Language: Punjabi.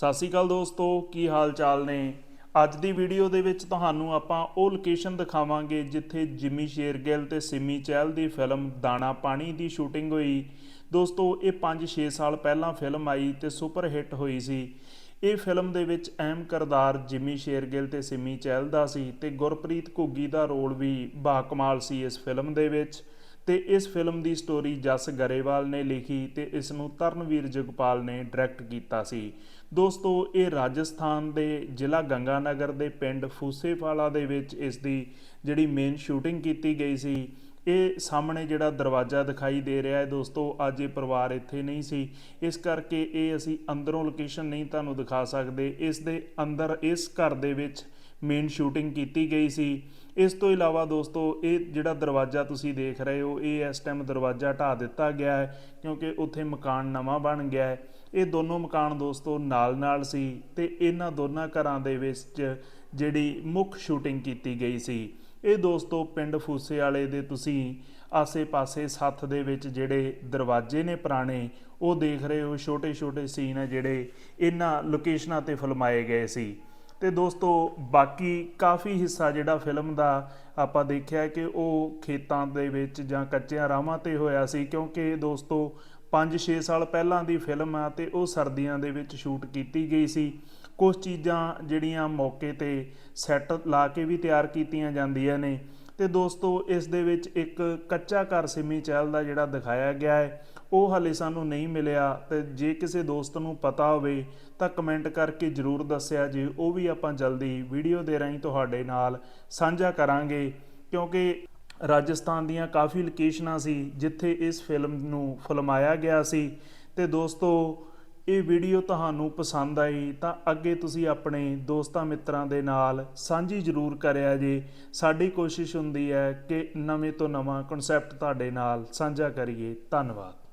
ਸਤਿ ਸ਼੍ਰੀ ਅਕਾਲ ਦੋਸਤੋ, ਕੀ ਹਾਲ ਚਾਲ ਨੇ? ਅੱਜ ਦੀ ਵੀਡੀਓ ਦੇ ਵਿੱਚ ਤੁਹਾਨੂੰ ਆਪਾਂ ਉਹ ਲੋਕੇਸ਼ਨ ਦਿਖਾਵਾਂਗੇ ਜਿੱਥੇ ਜਿਮੀ ਸ਼ੇਰਗਿੱਲ ਤੇ ਸਿਮੀ ਚਹਿਲ ਦੀ ਫਿਲਮ ਦਾਣਾ ਪਾਣੀ ਦੀ ਸ਼ੂਟਿੰਗ ਹੋਈ। ਦੋਸਤੋ, ਇਹ 5-6 ਸਾਲ ਪਹਿਲਾਂ ਫਿਲਮ ਆਈ ਤੇ ਸੁਪਰ ਹਿੱਟ ਹੋਈ ਸੀ। ਇਹ ਫਿਲਮ ਦੇ ਵਿੱਚ ਅਹਿਮ ਕਿਰਦਾਰ ਜਿਮੀ ਸ਼ੇਰਗਿੱਲ ਤੇ ਸਿਮੀ ਚਹਿਲ ਦਾ ਸੀ ਤੇ ਗੁਰਪ੍ਰੀਤ ਘੁੱਗੀ ਦਾ ਰੋਲ ਵੀ ਬਾਕਮਾਲ ਸੀ ਇਸ ਫਿਲਮ ਦੇ ਵਿੱਚ। ਤੇ ਇਸ ਫਿਲਮ ਦੀ ਸਟੋਰੀ ਜਸ ਗਰੇਵਾਲ ਨੇ ਲਿਖੀ ਤੇ ਇਸ ਨੂੰ ਤਰਨਵੀਰ ਜਗਪਾਲ ਨੇ ਡਾਇਰੈਕਟ ਕੀਤਾ ਸੀ। ਦੋਸਤੋ, ਇਹ ਰਾਜਸਥਾਨ ਦੇ ਜ਼ਿਲ੍ਹਾ ਗੰਗਾਨਗਰ ਦੇ ਪਿੰਡ ਫੂਸੇਵਾਲਾ ਦੇ ਵਿੱਚ ਇਸ ਦੀ ਜਿਹੜੀ ਮੇਨ ਸ਼ੂਟਿੰਗ ਕੀਤੀ ਗਈ ਸੀ, ਇਹ ਸਾਹਮਣੇ ਜਿਹੜਾ ਦਰਵਾਜ਼ਾ ਦਿਖਾਈ ਦੇ ਰਿਹਾ ਹੈ ਦੋਸਤੋ, ਅੱਜ ਇਹ ਪਰਿਵਾਰ ਇੱਥੇ ਨਹੀਂ ਸੀ। ਇਸ ਕਰਕੇ ਇਹ ਅਸੀਂ ਅੰਦਰੋਂ ਲੋਕੇਸ਼ਨ ਨਹੀਂ ਤੁਹਾਨੂੰ ਦਿਖਾ ਸਕਦੇ। ਇਸ ਦੇ ਅੰਦਰ, ਇਸ ਘਰ ਦੇ ਵਿੱਚ ਮੇਨ ਸ਼ੂਟਿੰਗ ਕੀਤੀ ਗਈ ਸੀ। ਇਸ ਤੋਂ ਇਲਾਵਾ ਦੋਸਤੋ, ਇਹ ਜਿਹੜਾ ਦਰਵਾਜ਼ਾ ਤੁਸੀਂ ਦੇਖ ਰਹੇ ਹੋ, ਇਹ ਇਸ ਟਾਈਮ ਦਰਵਾਜ਼ਾ ਢਾ ਦਿੱਤਾ ਗਿਆ ਹੈ ਕਿਉਂਕਿ ਉੱਥੇ ਮਕਾਨ ਨਵਾਂ ਬਣ ਗਿਆ ਹੈ। ਇਹ ਦੋਨੋਂ ਮਕਾਨ ਦੋਸਤੋ ਨਾਲ-ਨਾਲ ਸੀ ਤੇ ਇਹਨਾਂ ਦੋਨਾਂ ਘਰਾਂ ਦੇ ਵਿੱਚ ਜਿਹੜੀ ਮੁੱਖ ਸ਼ੂਟਿੰਗ ਕੀਤੀ ਗਈ ਸੀ। ਇਹ ਦੋਸਤੋ ਪਿੰਡ ਫੂਸੇ ਵਾਲੇ ਦੇ ਤੁਸੀਂ ਆਸੇ-ਪਾਸੇ ਸੱਥ ਦੇ ਵਿੱਚ ਜਿਹੜੇ ਦਰਵਾਜ਼ੇ ਨੇ ਪੁਰਾਣੇ, ਉਹ ਦੇਖ ਰਹੇ ਹੋ। ਛੋਟੇ-ਛੋਟੇ ਸੀਨ ਹੈ ਜਿਹੜੇ ਇਹਨਾਂ ਲੋਕੇਸ਼ਨਾਂ ਤੇ ਫਿਲਮਾਏ ਗਏ ਸੀ। ਤੇ ਦੋਸਤੋ, ਬਾਕੀ ਕਾਫੀ ਹਿੱਸਾ ਜਿਹੜਾ ਫਿਲਮ ਦਾ ਆਪਾਂ ਦੇਖਿਆ ਕਿ ਉਹ ਖੇਤਾਂ ਦੇ ਵਿੱਚ ਜਾਂ ਕੱਚਿਆਂ ਰਾਹਾਂ ਤੇ ਹੋਇਆ ਸੀ, ਕਿਉਂਕਿ ਦੋਸਤੋ 5-6 ਸਾਲ ਪਹਿਲਾਂ ਦੀ ਫਿਲਮ ਆ ਤੇ ਉਹ ਸਰਦੀਆਂ ਦੇ ਵਿੱਚ ਸ਼ੂਟ ਕੀਤੀ ਗਈ ਸੀ। ਕੁਝ ਚੀਜ਼ਾਂ ਜਿਹੜੀਆਂ ਮੌਕੇ ਤੇ ਸੈੱਟ ਲਾ ਕੇ ਵੀ ਤਿਆਰ ਕੀਤੀਆਂ ਜਾਂਦੀਆਂ ਨੇ। ਤੇ ਦੋਸਤੋ, ਇਸ ਦੇ ਵਿੱਚ ਇੱਕ ਕੱਚਾ ਘਰ ਸਿਮੀ ਚਹਿਲ ਦਾ ਜਿਹੜਾ ਦਿਖਾਇਆ ਗਿਆ ਹੈ, ਉਹ ਹਲੇ ਸਾਨੂੰ ਨਹੀਂ ਮਿਲਿਆ ਤੇ ਜੇ ਕਿਸੇ ਦੋਸਤ ਨੂੰ ਪਤਾ ਹੋਵੇ ਤਾਂ ਕਮੈਂਟ ਕਰਕੇ ਜਰੂਰ ਦੱਸਿਆ ਜੇ, ਉਹ ਵੀ ਆਪਾਂ ਜਲਦੀ ਵੀਡੀਓ ਦੇ ਰਾਹੀਂ ਤੁਹਾਡੇ ਨਾਲ ਸਾਂਝਾ ਕਰਾਂਗੇ, ਕਿਉਂਕਿ ਰਾਜਸਥਾਨ ਦੀਆਂ ਕਾਫੀ ਲੋਕੇਸ਼ਨਾਂ ਸੀ ਜਿੱਥੇ ਇਸ ਫਿਲਮ ਨੂੰ ਫਿਲਮਾਇਆ ਗਿਆ ਸੀ। ਤੇ ਦੋਸਤੋ ਇਹ ਵੀਡੀਓ ਤੁਹਾਨੂੰ ਪਸੰਦ ਆਈ ਤਾਂ ਅੱਗੇ ਤੁਸੀਂ ਆਪਣੇ ਦੋਸਤਾਂ ਮਿੱਤਰਾਂ ਦੇ ਨਾਲ ਸਾਂਝੀ ਜ਼ਰੂਰ ਕਰਿਆ ਜੇ। ਸਾਡੀ ਕੋਸ਼ਿਸ਼ ਹੁੰਦੀ ਹੈ ਕਿ ਨਵੇਂ ਤੋਂ ਨਵਾਂ ਕਨਸੈਪਟ ਤੁਹਾਡੇ ਨਾਲ ਸਾਂਝਾ ਕਰੀਏ। ਧੰਨਵਾਦ।